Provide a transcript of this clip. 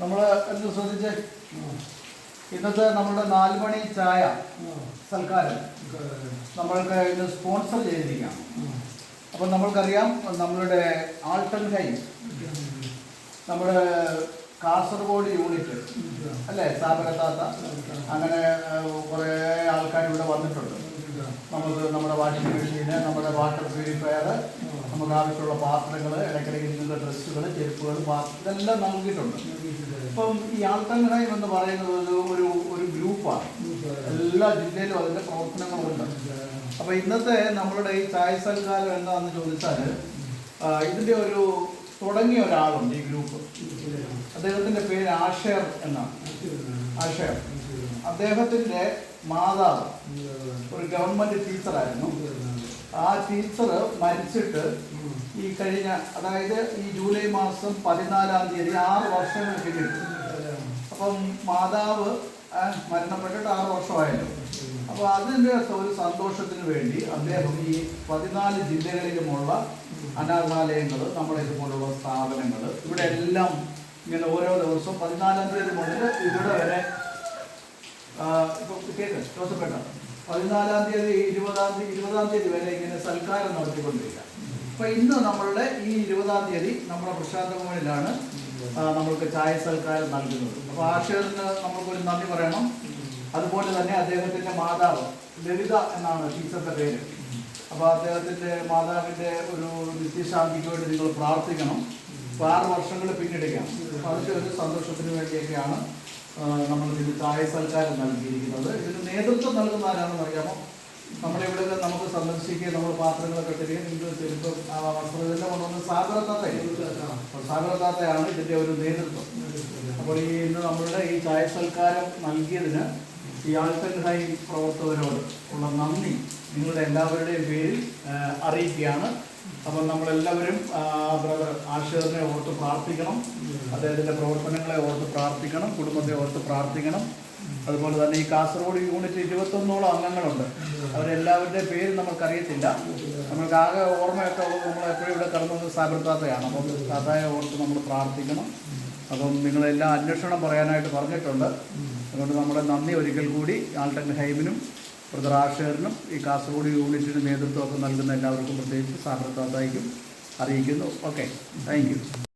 നമ്മൾ എന്ന് ശ്രദ്ധിച്ച്? ഇന്നത്തെ നമ്മുടെ നാലുമണി ചായ സൽക്കാരം. നമ്മൾക്ക് ഇന്ന് സ്പോൺസർ ചെയ്തിരിക്കുകയാണ് അപ്പം നമ്മൾക്കറിയാം നമ്മളുടെ ആൾട്ടൺ ഹൈ നമ്മുടെ കാസർഗോഡ് യൂണിറ്റ്. അല്ലേ സ്ഥാപനത്താത്ത അങ്ങനെ കുറേ ആൾക്കാർ ഇവിടെ വന്നിട്ടുണ്ട്. നമുക്ക് നമ്മുടെ വാഷിംഗ് മെഷീന് നമ്മുടെ വാട്ടർ പ്യൂരിഫയർ നമുക്ക് ആവശ്യമുള്ള പാത്രങ്ങൾ ഇടയ്ക്കിടയ്ക്ക് നിങ്ങളുടെ ഡ്രസ്സുകൾ ചെരുപ്പുകൾ ഇതെല്ലാം നൽകിയിട്ടുണ്ട്. ഇപ്പം ഈ ആൾത്തങ്ങടയം എന്ന് പറയുന്നത് ഒരു ഒരു ഗ്രൂപ്പാണ്. എല്ലാ ജില്ലയിലും അതിന്റെ പ്രവർത്തനങ്ങളുണ്ട്. അപ്പോൾ ഇന്നത്തെ നമ്മളുടെ ഈ ചായ സൽക്കാരം എന്താണെന്ന് ചോദിച്ചാൽ ഇതിന്റെ ഒരു തുടങ്ങിയ ഒരാളുണ്ട് ഈ ഗ്രൂപ്പ്. അദ്ദേഹത്തിന്റെ പേര് ആഷേർ എന്നാണ്. ആഷേർ. അദ്ദേഹത്തിന്റെ മാതാവ് ഒരു ഗവൺമെന്റ് ടീച്ചറായിരുന്നു. ആ ടീച്ചർ മരിച്ചിട്ട് ഈ കഴിഞ്ഞ അതായത് ഈ ജൂലൈ മാസം പതിനാലാം തീയതി ആറ് വർഷം പിന്നിട്ടു. അപ്പം മാതാവ് മരണപ്പെട്ടിട്ട് ആറ് വർഷമായല്ലോ. അപ്പോൾ അതിന്റെ ഒരു സന്തോഷത്തിന് വേണ്ടി അദ്ദേഹം ഈ പതിനാല് ജില്ലകളിലുമുള്ള അനാഥാലയങ്ങൾ നമ്മുടെ ഇതുപോലുള്ള സ്ഥാപനങ്ങൾ ഇവിടെ എല്ലാം ഇങ്ങനെ ഓരോ ദിവസവും പതിനാലാം തീയതി മുതൽ ഇവിടെ വരെ ഇപ്പോൾ കേട്ടോ ജോസഫ് ഏട്ടാ പതിനാലാം തീയതി ഇരുപതാം തീയതി ഇരുപതാം തീയതി വരെ ഇങ്ങനെ സൽക്കാരം നടത്തിക്കൊണ്ടിരിക്കുക. അപ്പൊ ഇന്ന് നമ്മളുടെ ഈ ഇരുപതാം തീയതി നമ്മുടെ പ്രശാന്തമോണിലാണ് നമ്മൾക്ക് ചായ സൽക്കാരം നൽകുന്നത്. അപ്പൊ ആശയത്തിന് നമ്മൾക്കൊരു നന്ദി പറയണം. അതുപോലെ തന്നെ അദ്ദേഹത്തിന്റെ മാതാവ് ലളിത എന്നാണ് ടീച്ചറുടെ പേര്. അപ്പൊ അദ്ദേഹത്തിന്റെ മാതാവിന്റെ ഒരു നിത്യശാന്തിക്ക് വേണ്ടി നിങ്ങൾ പ്രാർത്ഥിക്കണം. അപ്പോൾ ആറ് വർഷങ്ങൾ പിന്നിടുകയാണ്. അതിന്റെ ഒരു സന്തോഷത്തിന് വേണ്ടിയൊക്കെയാണ്. നമ്മൾ ഇതിന് ചായ സൽക്കാരം നൽകിയിരിക്കുന്നത്. ഇതിന് നേതൃത്വം നൽകുന്ന ആരാണെന്ന് അറിയാമോ? നമ്മളിവിടെ നിന്ന് നമുക്ക് സന്ദർശിക്കുകയും നമ്മൾ പാത്രങ്ങളൊക്കെ തരികയും നിങ്ങൾക്ക് ചെരുപ്പം ആ, കൊണ്ടുവന്ന് സാഗരത്താത്തയാണ് അപ്പോൾ സാഗരത്താത്തയാണ് ഇതിന്റെ ഒരു നേതൃത്വം. അപ്പോൾ ഈ ഇന്ന് നമ്മളുടെ ഈ ചായ സൽക്കാരം നൽകിയതിന് ഈ ആൾട്ടൻ ഹൈ പ്രവർത്തകരോട് ഉള്ള നന്ദി നിങ്ങളുടെ എല്ലാവരുടെയും പേരിൽ അറിയിക്കുകയാണ്. അപ്പോൾ നമ്മളെല്ലാവരും ബ്രദർ ആഷിറിനെ ഓർത്ത് പ്രാർത്ഥിക്കണം. അദ്ദേഹത്തിന്റെ പ്രവർത്തനങ്ങളെ ഓർത്ത് പ്രാർത്ഥിക്കണം. കുടുംബത്തെ ഓർത്ത് പ്രാർത്ഥിക്കണം. അതുപോലെ തന്നെ ഈ കാസർഗോഡ് യൂണിറ്റ് ഇരുപത്തൊന്നോളം അംഗങ്ങളുണ്ട്. അവരെല്ലാവരുടെയും പേര് നമുക്കറിയത്തില്ല നമ്മൾക്ക് ആകെ ഓർമ്മയൊക്കെ നമ്മൾ എപ്പോഴും ഇവിടെ കടന്നത് സാബർദാതയാണ് അപ്പം താത്തയെ ഓർത്ത് നമ്മൾ പ്രാർത്ഥിക്കണം. അപ്പം നിങ്ങളെല്ലാം അന്വേഷണം പറയാനായിട്ട് പറഞ്ഞിട്ടുണ്ട്. അതുകൊണ്ട് നമ്മുടെ നന്ദി ഒരിക്കൽ കൂടി ആൾട്ടൻ ഹൈമിനും ബ്രദർ ആഷേറിനും ഈ കാസർഗോഡ് യൂണിറ്റിന് നേതൃത്വമൊക്കെ നൽകുന്ന എല്ലാവർക്കും പ്രത്യേകിച്ച് സാബർത്താത്തയ്ക്കും അറിയിക്കുന്നു. Okay thank